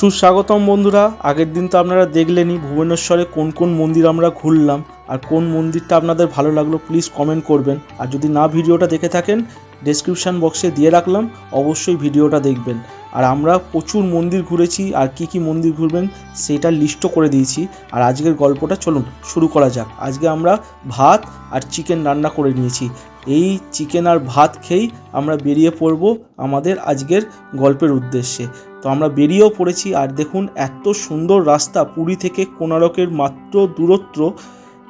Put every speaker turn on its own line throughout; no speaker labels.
সুস্বাগতম বন্ধুরা। আগের দিন তো আপনারা দেখলেনই ভুবনেশ্বরে কোন কোন মন্দির আমরা ঘুরলাম আর কোন মন্দিরটা আপনাদের ভালো লাগল প্লিজ কমেন্ট করবেন। আর যদি না ভিডিওটা দেখে থাকেন ডেসক্রিপশান বক্সে দিয়ে রাখলাম, অবশ্যই ভিডিওটা দেখবেন। আর আমরা প্রচুর মন্দির ঘুরেছি আর কি কি মন্দির ঘুরবেন সেটা লিস্টও করে দিয়েছি। আর আজকের গল্পটা চলুন শুরু করা যাক। আজকে আমরা ভাত আর চিকেন রান্না করে নিয়েছি। এই চিকেন আর ভাত খেয়েই আমরা বেরিয়ে পড়ব আমাদের আজকের গল্পের উদ্দেশ্যে। তো আমরা বেরিয়েও পড়েছি আর দেখুন এত সুন্দর রাস্তা পুরী থেকে কোনারকের মাত্র দূরত্ব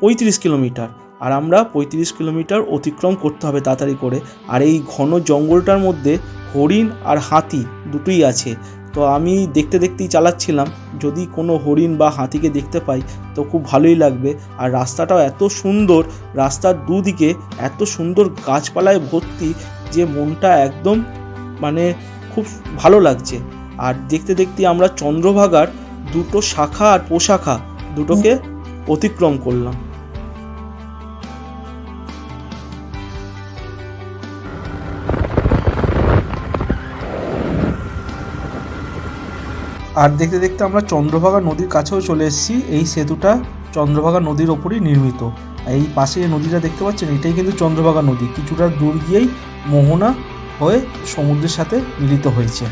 পঁয়ত্রিশ কিলোমিটার। আর আমরা পঁয়ত্রিশ কিলোমিটার অতিক্রম করতে হবে তাড়াতাড়ি করে। আর এই ঘন জঙ্গলটার মধ্যে হরিণ আর হাতি দুটোই আছে। তো আমি দেখতে দেখতেই চালাচ্ছিলাম। যদি কোনো হরিণ বা হাতিকে দেখতে পাই তো খুব ভালোই লাগবে। আর রাস্তাটাও এত সুন্দর, রাস্তার দুদিকে এত সুন্দর গাছপালায় ভর্তি যে মনটা একদম মানে খুব ভালো লাগছে। আর দেখতে দেখতে আমরা চন্দ্রভাগার দুটো শাখা আর পোশাখা দুটোকে অতিক্রম করলাম। আর দেখতে দেখতে আমরা চন্দ্রভাগা নদীর কাছেও চলে এসেছি। এই সেতুটা চন্দ্রভাগা নদীর ওপরই নির্মিত। এই পাশে যে নদীটা দেখতে পাচ্ছেন, এটাই কিন্তু চন্দ্রভাগা নদী। কিছুটা দূর গিয়েই মোহনা হয়ে সমুদ্রের সাথে মিলিত হয়েছে।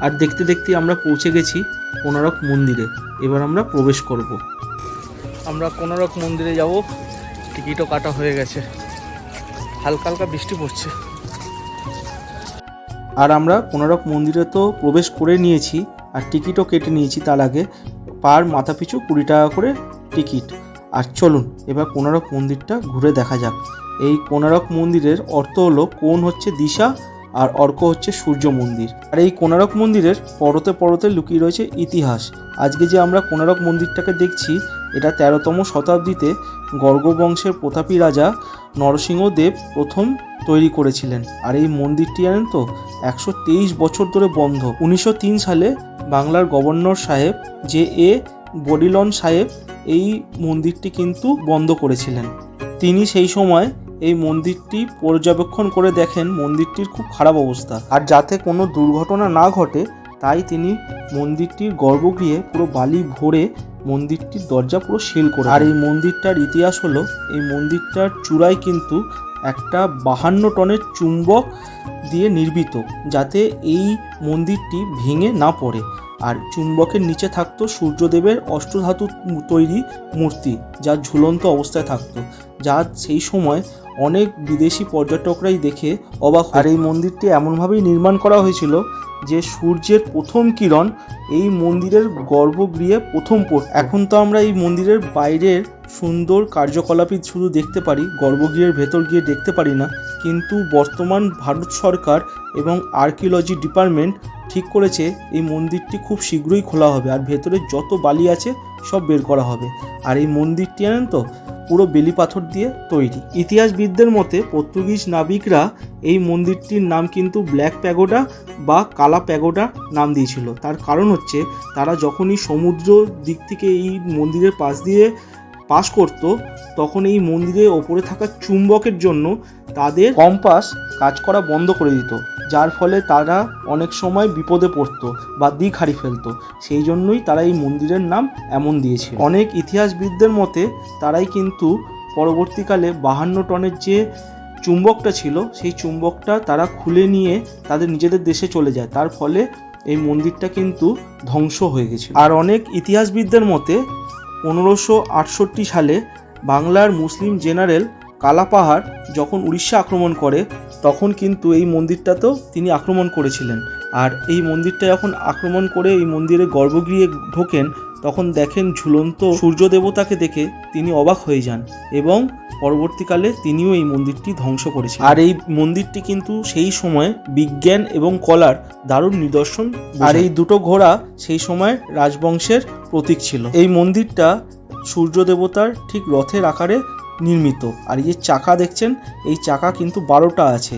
আর দেখতে দেখতে আমরা পৌঁছে গেছি কোনারক মন্দিরে। এবার আমরা প্রবেশ করব। আমরা কোনারক মন্দিরে যাব। টিকিটও কাটা হয়ে গেছে। হালকা হালকা বৃষ্টি পড়ছে। আর আমরা কোনারক মন্দিরে তো প্রবেশ করে নিয়েছি আর টিকিটও কেটে নিয়েছি তার আগে। পার মাথা পিছু কুড়ি টাকা করে টিকিট। আর চলুন এবার কোনারক মন্দিরটা ঘুরে দেখা যাক। এই কোনারক মন্দিরের অর্থ হলো কোন হচ্ছে দিশা আর অর্ক হচ্ছে সূর্য মন্দির। আর এই কোনারক মন্দিরের পরতে পরতে লুকিয়ে রয়েছে ইতিহাস। আজকে যে আমরা কোনারক মন্দিরটাকে দেখছি, এটা তেরোতম শতাব্দীতে গর্গ বংশের প্রতাপী রাজা নরসিংহদেব প্রথম তৈরি করেছিলেন। আর এই মন্দিরটি জানেন তো, একশো তেইশ বছর ধরে বন্ধ। উনিশশো তিন সালে বাংলার গভর্নর সাহেব যে এ বডিলন সাহেব এই মন্দিরটি কিন্তু বন্ধ করেছিলেন। তিনি সেই সময় এই মন্দিরটি পর্যবেক্ষণ করে দেখেন মন্দিরটির খুব খারাপ অবস্থা। আর যাতে কোনো দুর্ঘটনা না ঘটে, তাই তিনি মন্দিরটির গর্ভগৃহে পুরো বালি ভরে মন্দিরটির দরজা পুরো সিল করে আর এই মন্দিরটার ইতিহাস হলো, এই মন্দিরটার চূড়ায় কিন্তু একটা বাহান্ন টনের চুম্বক দিয়ে নির্মিত, যাতে এই মন্দিরটি ভেঙে না পড়ে। আর চুম্বকের নিচে থাকতো সূর্যদেবের অষ্টধাতু তৈরি মূর্তি, যা ঝুলন্ত অবস্থায় থাকতো, যা সেই সময় অনেক বিদেশি পর্যটকরাই দেখে অবাক। আর এই মন্দিরটি এমনভাবেই নির্মাণ করা হয়েছিল যে সূর্যের প্রথম কিরণ এই মন্দিরের গর্ভগৃহে প্রথম পড়ত এখন তো আমরা এই মন্দিরের বাইরের সুন্দর কার্যকলাপই শুধু দেখতে পারি, গর্ভগৃহের ভেতর গিয়ে দেখতে পারি না কিন্তু বর্তমান ভারত সরকার এবং আর্কিওলজি ডিপার্টমেন্ট ঠিক করেছে, এই মন্দিরটি খুব শীঘ্রই খোলা হবে আর ভেতরে যত বালি আছে সব বের করা হবে। আর এই মন্দিরটি জানেন তো, পুরো বেলি পাথর দিয়ে তৈরি। ইতিহাসবিদদের মতে পর্তুগিজ নাবিকরা এই মন্দিরটির নাম কিন্তু ব্ল্যাক প্যাগোডা বা কালা প্যাগোডা নাম দিয়েছিল। তার কারণ হচ্ছে, তারা যখনই সমুদ্র দিক থেকে এই মন্দিরের পাশ দিয়ে পাস করত, তখন এই মন্দিরের ওপরে থাকা চুম্বকের জন্য তাদের কম্পাস কাজ করা বন্ধ করে দিত, যার ফলে তারা অনেক সময় বিপদে পড়তো বা দিক হারিয়ে ফেলতো। সেই জন্যই তারা এই মন্দিরের নাম এমন দিয়েছে অনেক ইতিহাসবিদদের মতে তারাই কিন্তু পরবর্তীকালে বাহান্ন টনের যে চুম্বকটা ছিল, সেই চুম্বকটা তারা খুলে নিয়ে তাদের নিজেদের দেশে চলে যায়। তার ফলে এই মন্দিরটা কিন্তু ধ্বংস হয়ে গেছে আর অনেক ইতিহাসবিদদের মতে পনেরোশো আটষট্টি সালে বাংলার মুসলিম জেনারেল কালাপাহাড় যখন উড়িষ্যা আক্রমণ করে, তখন কিন্তু এই মন্দিরটাতেও তিনি আক্রমণ করেছিলেন। আর এই মন্দিরটা যখন আক্রমণ করে এই মন্দিরে গর্ভগৃহে ঢোকেন, তখন দেখেন ঝুলন্ত সূর্য দেবতাকে দেখে তিনি অবাক হয়ে যান এবং পরবর্তীকালে তিনিও এই মন্দিরটি ধ্বংস করেছেন আর এই মন্দিরটি কিন্তু সেই সময় বিজ্ঞান এবং কলার দারুণ নিদর্শন আর এই দুটো ঘোড়া সেই সময় রাজবংশের প্রতীক ছিল। এই মন্দিরটা সূর্য দেবতার ঠিক রথের আকারে নির্মিত। আর এই যে চাকা দেখছেন এই চাকা কিন্তু বারোটা আছে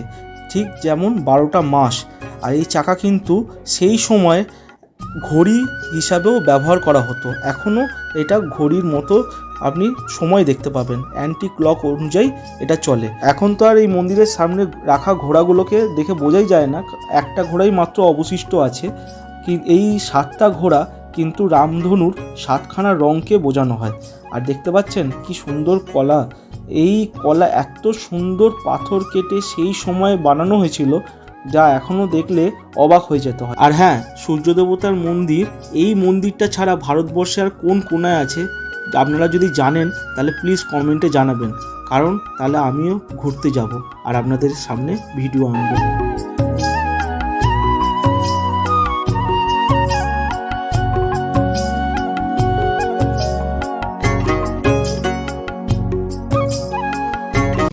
ঠিক যেমন বারোটা মাস। আর এই চাকা কিন্তু সেই সময় ঘড়ি হিসাবেও ব্যবহার করা হতো। এখনও এটা ঘড়ির মতো আপনি সময় দেখতে পাবেন। অ্যান্টি ক্লক অনুযায়ী এটা চলে। এখন তো আর এই মন্দিরের সামনে রাখা ঘোড়াগুলোকে দেখে বোঝাই যায় না। একটা ঘোড়াই মাত্র অবশিষ্ট আছে। কি- এই সাতটা ঘোড়া কিন্তু রামধনুর সাতখানা রঙকে বোঝানো হয়। আর দেখতে পাচ্ছেন কি সুন্দর কলা। এই কলা এত সুন্দর পাথর কেটে সেই সময় বানানো হয়েছিল, যা এখনও দেখলে অবাক হয়ে যেতে হয়। আর হ্যাঁ সূর্য দেবতার মন্দির, এই মন্দিরটা ছাড়া ভারতবর্ষে আর কোন কোনায় আছে? আপনারা যদি জানেন, তাহলে প্লিজ কমেন্টে জানাবেন। কারণ তাহলে আমিও ঘুরতে যাব আর আপনাদের সামনে ভিডিও আনব।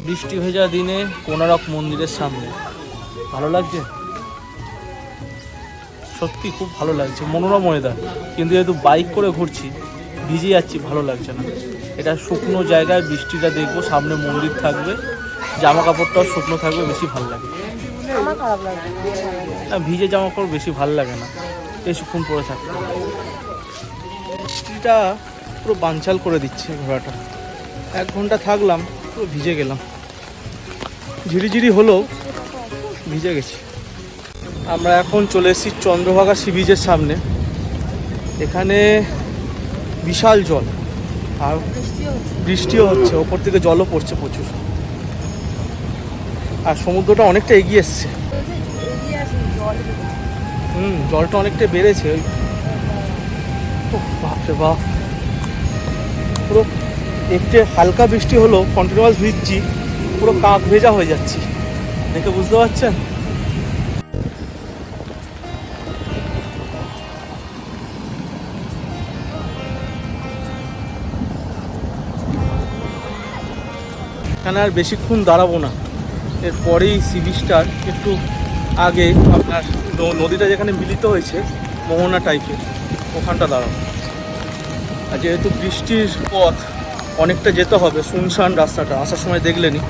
বৃষ্টি ভেজা দিনে কোনারক মন্দিরের সামনে। ভালো লাগছে? সত্যি খুব ভালো লাগছে, মনোরম ওয়েদার কিন্তু যেহেতু বাইক করে ঘুরছি ভিজে যাচ্ছি ভালো লাগছে না। এটা শুকনো জায়গায় বৃষ্টিটা দেখব সামনে মন্দির থাকবে জামা কাপড়টাও শুকনো থাকবে বেশি ভালো লাগে। না। ভিজে জামা কাপড় বেশি ভালো লাগে না বেশিক্ষণ পরে থাকতে বৃষ্টিটা পুরো বানচাল করে দিচ্ছে ঘোড়াটা। এক ঘণ্টা থাকলাম পুরো ভিজে গেলাম। ঝিরিঝিরি হলেও ভিজে গেছি। আমরা এখন চলে এসেছি চন্দ্রভাগা সি বিচের সামনে। এখানে বিশাল জল। আর বৃষ্টিও হচ্ছে। ওপর থেকে জলও পড়ছে প্রচুর। আর সমুদ্রটা অনেকটা এগিয়ে এসছে। হুম জলটা অনেকটা বেড়েছে। ওই বাপরে বাপ। পুরো একটু হালকা বৃষ্টি হলো কন্টিনিউয়াস ভিজছি পুরো কাক ভেজা হয়ে যাচ্ছি। দেখে বুঝতে পারছেন? এখানে আর বেশিক্ষণ দাঁড়াবো না। এরপরেই সি বিচটার একটু আগে আপনার নদীটা যেখানে মিলিত হয়েছে, মোহনা টাইপের ওখানটা দাঁড়াবো। আর যেহেতু বৃষ্টির পথ, অনেকটা যেতে হবে শুনশান রাস্তাটা, আসার সময় দেখলেনি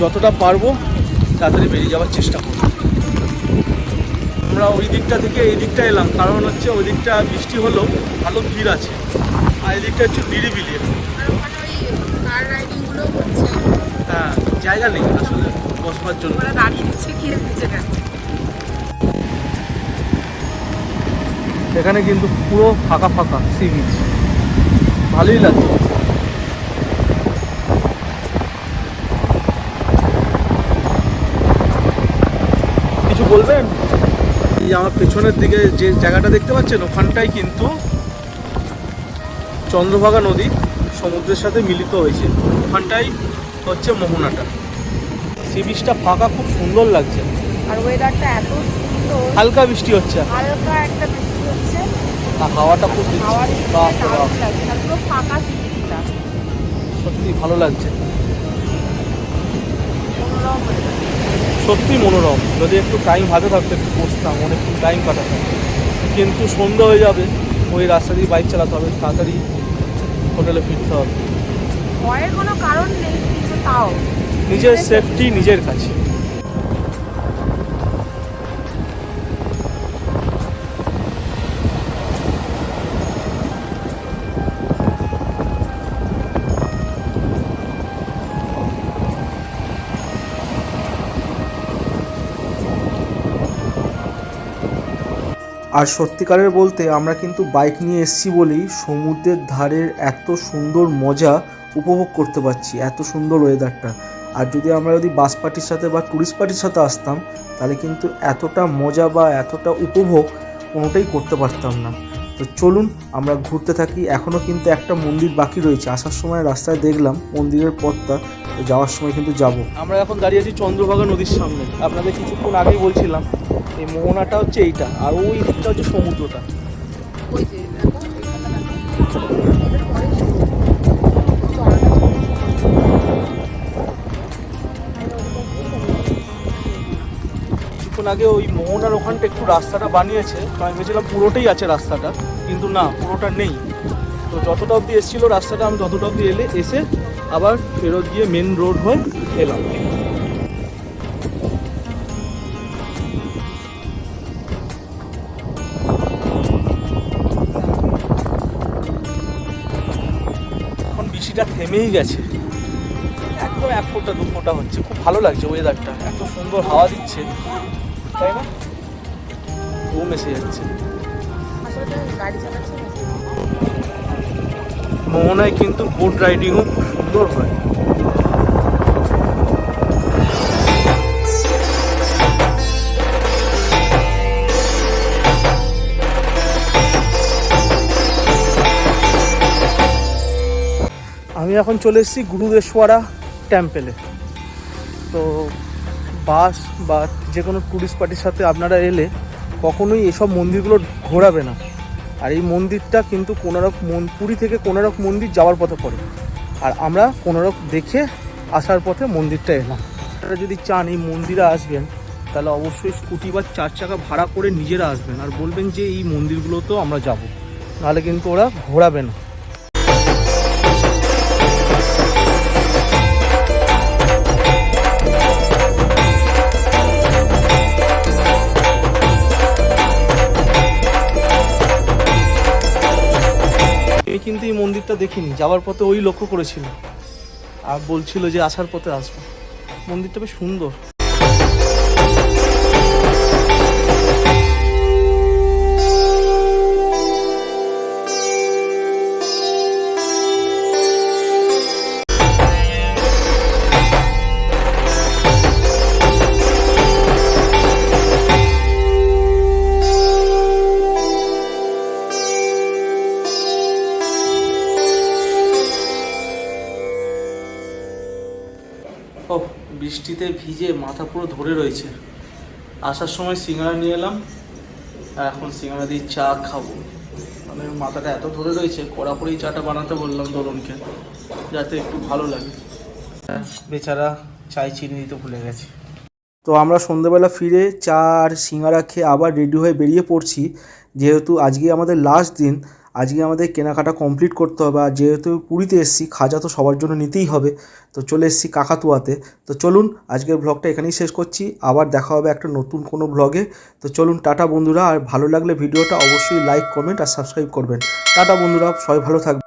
যতটা পারব, তাড়াতাড়ি বেরিয়ে যাওয়ার চেষ্টা করব। আমরা ওই দিকটা থেকে এই দিকটা এলাম, কারণ হচ্ছে ওই দিকটা বৃষ্টি হলেও ভালো ভিড় আছে। আর এই দিকটা হচ্ছে নিরিবিলি হ্যাঁ জায়গা নেই আসলে বসবার জন্য।
গেছে
এখানে কিন্তু পুরো ফাঁকা ফাঁকা সি বিচ ভালোই লাগছে কিছু বলবেন? এই আমার পেছনের দিকে যে জায়গাটা দেখতে পাচ্ছেন ওখানটাই কিন্তু চন্দ্রভাগা নদী সমুদ্রের সাথে মিলিত হয়েছে। ওখানটাই হচ্ছে মোহনাটা। সি বিচটা ফাঁকা খুব সুন্দর লাগছে।
আর ওয়েদারটা এত সুন্দর।
হালকা বৃষ্টি হচ্ছে।
হালকা একটা বৃষ্টি হচ্ছে।
আর হাওয়াটা খুব
পুরো ফাঁকা সিটিটা।
সত্যি ভালো লাগছে। সত্যি মনোরম। যদি একটু টাইম হাতে থাকতো একটু বসতাম অনেকক্ষণ টাইম কাটাতাম। কিন্তু সন্ধ্যা হয়ে যাবে ওই রাস্তা দিয়ে বাইক চালাতে হবে তাড়াতাড়ি হোটেলে ফিরতে হবে।
ভয়ের কোনো কারণ নেই কিন্তু তাও।
নিজের সেফটি নিজের কাছে। আর সত্যিকারের বলতে আমরা কিন্তু বাইক নিয়ে এসেছি বলেই সমুদ্রের ধারের এত সুন্দর মজা উপভোগ করতে পারছি, এত সুন্দর ওয়েদারটা আর যদি আমরা যদি বাস পার্টির সাথে বা ট্যুরিস্ট পার্টির সাথে আসতাম, তাহলে কিন্তু এতটা মজা বা এতটা উপভোগ কোনোটাই করতে পারতাম না। তো চলুন, আমরা ঘুরতে থাকি। এখনও কিন্তু একটা মন্দির বাকি রয়েছে। আসার সময় রাস্তায় দেখলাম মন্দিরের পথটা যাওয়ার সময় কিন্তু যাব। আমরা এখন দাঁড়িয়ে আছি চন্দ্রভাগা নদীর সামনে। আপনাদের কিছুক্ষণ আগেই বলছিলাম এই মোহনাটা হচ্ছে এইটা, আর ওই দিকটা হচ্ছে সমুদ্রটা। কিছুক্ষণ আগে ওই মোহনার ওখানটা একটু রাস্তাটা বানিয়েছে আমি ভেবেছিলাম পুরোটাই আছে রাস্তাটা, কিন্তু না, পুরোটা নেই। তো যতটা অবধি এসেছিল রাস্তাটা, আমি ততটা অবধি এলে এসে আবার ফেরত গিয়ে মেন রোড হয়ে এলাম। থেমেই গেছে। একদম এক ফোঁটা, দু ফোঁটা হচ্ছে। খুব ভালো লাগছে ওয়েদারটা এত সুন্দর হাওয়া দিচ্ছে। তাই না? ঘুম এসে যাচ্ছে। মোহনায় কিন্তু বোট রাইডিংও সুন্দর হয়। আমি এখন চলে এসেছি গুরুদেশ্বরা টেম্পেলে তো বাস বা যে কোনো ট্যুরিস্ট পার্টির সাথে আপনারা এলে কখনোই এসব মন্দিরগুলো ঘোরাবে না। আর এই মন্দিরটা কিন্তু কোনারক মন- পুরী থেকে কোনারক মন্দির যাওয়ার পথে পড়ে। আর আমরা কোনারক দেখে আসার পথে মন্দিরটা এলাম। আপনারা যদি চান এই মন্দিরে আসবেন, তাহলে অবশ্যই স্কুটি বা চার চাকা ভাড়া করে নিজেরা আসবেন। আর বলবেন যে এই মন্দিরগুলোতেও আমরা যাব। নাহলে কিন্তু ওরা ঘোরাবে না। কিন্তু এই মন্দিরটা দেখিনি, যাওয়ার পথে ওই লক্ষ্য করেছিল আর বলছিল যে আসার পথে আসব। মন্দিরটা বেশ সুন্দর। বৃষ্টিতে ভিজে মাথা পুরো ধরে রয়েছে। আসার সময় সিঙ্গারা নিয়ে এলাম, আর এখন সিঙ্গারা দিয়ে চা খাব। মানে মাথাটা এত ধরে রয়েছে, কড়া করেই চাটা বানাতে বললাম দোলনকে যাতে একটু ভালো লাগে। বেচারা চাই চিনি দিতে ভুলে গেছে। তো আমরা সন্ধ্যেবেলা ফিরে চা আর সিঙ্গারা খেয়ে আবার রেডি হয়ে বেরিয়ে পড়ছি, যেহেতু আজকে আমাদের লাস্ট দিন আজকে আমাদের কেনাকাটা কমপ্লিট করতে হবে আর যেহেতু পুরীতে এসেছি, খাজা তো সবার জন্য নিতেই হবে। তো চলে এসেছি কাকাতুয়াতে। তো চলুন, আজকের ব্লগটা এখানেই শেষ করছি। আবার দেখা হবে একটা নতুন কোনো ব্লগে তো চলুন, টাটা বন্ধুরা। আর ভালো লাগলে ভিডিওটা অবশ্যই লাইক কমেন্ট আর সাবস্ক্রাইব করবেন। টাটা বন্ধুরা, সবাই ভালো থাকবেন।